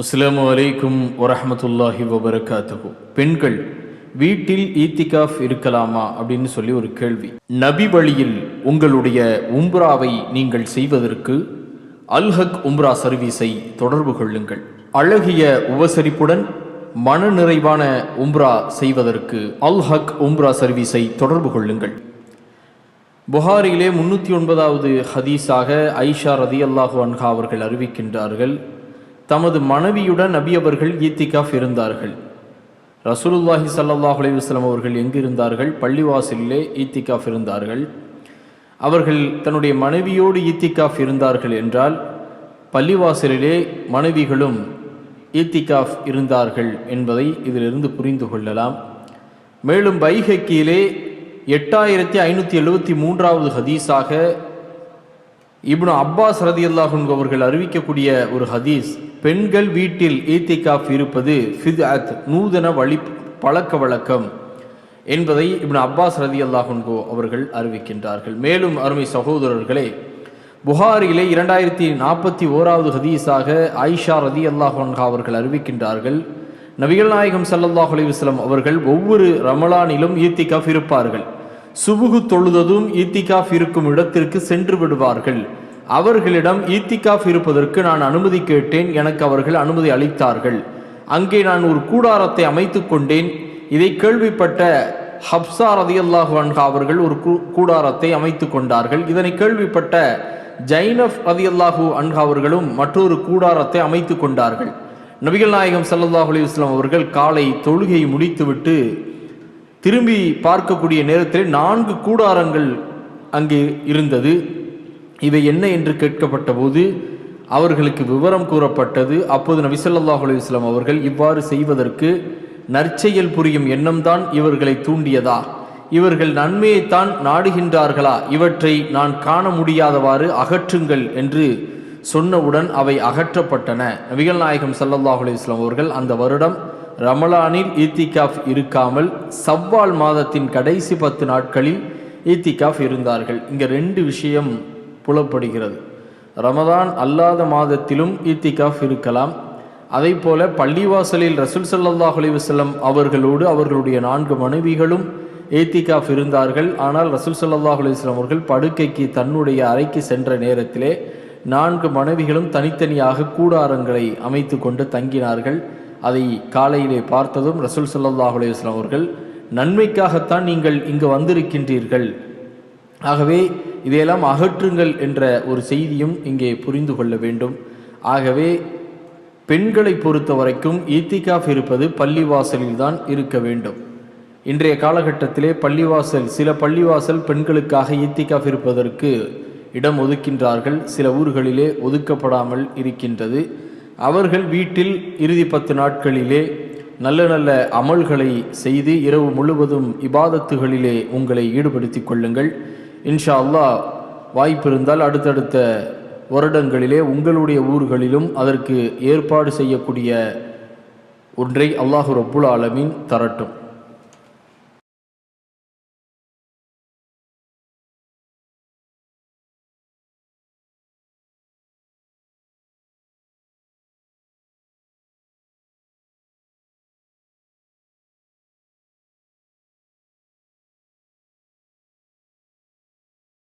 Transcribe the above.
அஸ்லாம் வலைக்கும் வரமத்துல்லாஹி வபரகாத்துஹு. பெண்கள் வீட்டில் ஈத்திகாஃப் இருக்கலாமா அப்படின்னு சொல்லி ஒரு கேள்வி. நபி வழியில் உங்களுடைய உம்ராவை நீங்கள் செய்வதற்கு அல்ஹக் உம்ரா சர்வீஸை தொடர்பு கொள்ளுங்கள். அழகிய உபசரிப்புடன் மன நிறைவான உம்ரா செய்வதற்கு அல்ஹக் உம்ரா சர்வீஸை தொடர்பு கொள்ளுங்கள். புகாரிலே முன்னூற்றி ஒன்பதாவது ஹதீஸாக ஐஷா ரதி அல்லாஹு அன்ஹா அவர்கள் அறிவிக்கின்றார்கள் தமது மனைவியுடன் நபி அவர்கள் ஈத்திகாஃப் இருந்தார்கள். ரசூலுல்லாஹி சல்லாஹ் அலைஹி அவர்கள் எங்கு இருந்தார்கள் பள்ளிவாசலிலே ஈத்திகாஃப் இருந்தார்கள். அவர்கள் தன்னுடைய மனைவியோடு ஈத்திகாஃப் இருந்தார்கள் என்றால் பள்ளிவாசலிலே மனைவிகளும் ஈத்திகாஃப் இருந்தார்கள் என்பதை இதிலிருந்து புரிந்து கொள்ளலாம். மேலும் பைஹக்கியிலே எட்டாயிரத்தி ஐநூற்றி எழுபத்தி மூன்றாவது ஹதீஸாக இப்னு அப்பாஸ் ரதியல்லாஹுன் அவர்கள் அறிவிக்கக்கூடிய ஒரு ஹதீஸ் பெண்கள் வீட்டில் ஈத்திகாஃப் இருப்பது ஃபித்அத் நூதன வழி பழக்க வழக்கம் என்பதை இப்னு அப்பாஸ் ரதி அல்லாஹுன்கோ அவர்கள் அறிவிக்கின்றார்கள். மேலும் அருமை சகோதரர்களே புகாரிலே இரண்டாயிரத்தி நாற்பத்தி ஓராவது ஹதீஸாக ஆயிஷா ரதி அல்லாஹன்ஹா அவர்கள் அறிவிக்கின்றார்கள். நபிகள் நாயகம் ஸல்லல்லாஹு அலிவஸ்லம் அவர்கள் ஒவ்வொரு ரமலானிலும் ஈத்திகாஃப் இருப்பார்கள். சுபுகு தொழுததும் ஈத்திகாஃப் இருக்கும் இடத்திற்கு சென்று விடுவார்கள். அவர்களிடம் ஈத்திகாஃப் இருப்பதற்கு நான் அனுமதி கேட்டேன் எனக்கு அவர்கள் அனுமதி அளித்தார்கள். அங்கே நான் ஒரு கூடாரத்தை அமைத்து கொண்டேன். இதை கேள்விப்பட்ட ஹப்சா ரதியல்லாஹு அன்ஹா அவர்கள் ஒரு கூ- கூடாரத்தை அமைத்து கொண்டார்கள். இதனை கேள்விப்பட்ட ஜைனப் ரதியல்லாஹு அன்ஹா அவர்களும் மற்றொரு கூடாரத்தை அமைத்து கொண்டார்கள். நபிகள் நாயகம் சல்லாஹ் அலி வஸ்லாம் அவர்கள் காலை தொழுகையை முடித்துவிட்டு திரும்பி பார்க்கக்கூடிய நேரத்தில் நான்கு கூடாரங்கள் அங்கே இருந்தது. இவை என்ன என்று கேட்கப்பட்ட போது அவர்களுக்கு விவரம் கூறப்பட்டது. அப்போது நபி ஸல்லல்லாஹு அவர்கள் இவ்வாறு செய்வதற்கு நற்செயல் புரியும் எண்ணம்தான் இவர்களை தூண்டியதா? இவர்கள் நன்மையைத்தான் நாடுகின்றார்களா? இவற்றை நான் காண முடியாதவாறு அகற்றுங்கள் என்று சொன்னவுடன் அவை அகற்றப்பட்டன. நபிகள் நாயகம் ஸல்லல்லாஹு அலுவலாம் அவர்கள் அந்த வருடம் ரமலானில் ஈத்திகாஃப் இருக்காமல் சவ்வால் மாதத்தின் கடைசி பத்து நாட்களில் ஈத்திகாஃப் இருந்தார்கள். இங்கே ரெண்டு விஷயம் புலப்படுகிறது. ரமதான் அல்லாத மாதத்திலும் ஈத்திகாஃப் இருக்கலாம். அதை போல பள்ளிவாசலில் ரசூல் சல்லாஹ் அலிவசல்லம் அவர்களோடு அவர்களுடைய நான்கு மனைவிகளும் ஏத்திகாஃப் இருந்தார்கள். ஆனால் ரசூல் சல்லாஹ் அலைஹி அவர்கள் படுக்கைக்கு தன்னுடைய அறைக்கு சென்ற நேரத்திலே நான்கு மனைவிகளும் தனித்தனியாக கூடாரங்களை அமைத்து கொண்டு தங்கினார்கள். அதை காலையிலே பார்த்ததும் ரசூல் சல்லாஹ் அலைஹி அவர்கள் நன்மைக்காகத்தான் நீங்கள் இங்கு வந்திருக்கின்றீர்கள். ஆகவே இதையெல்லாம் அகற்றுங்கள் என்ற ஒரு செய்தியும் இங்கே புரிந்து கொள்ள வேண்டும். ஆகவே பெண்களை பொறுத்த வரைக்கும் ஈத்திகாஃப் இருப்பது பள்ளிவாசலில் தான் இருக்க வேண்டும். இன்றைய காலகட்டத்திலே பள்ளிவாசல் சில பள்ளிவாசல் பெண்களுக்காக ஈத்திகாஃப் இருப்பதற்கு இடம் ஒதுக்கின்றார்கள். சில ஊர்களிலே ஒதுக்கப்படாமல் இருக்கின்றது. அவர்கள் வீட்டில் இறுதி பத்து நாட்களிலே நல்ல நல்ல அமல்களை செய்து இரவு முழுவதும் இபாதத்துகளிலே உங்களை ஈடுபடுத்திக் கொள்ளுங்கள். இன்ஷா அல்லாஹ் வாய்ப்பு இருந்தால் அடுத்தடுத்த வருடங்களிலே உங்களுடைய ஊர்களிலும் அதற்கு ஏற்பாடு செய்யக்கூடிய ஒன்றை அல்லாஹு ரப்புல் ஆலமீன் தரட்டும்.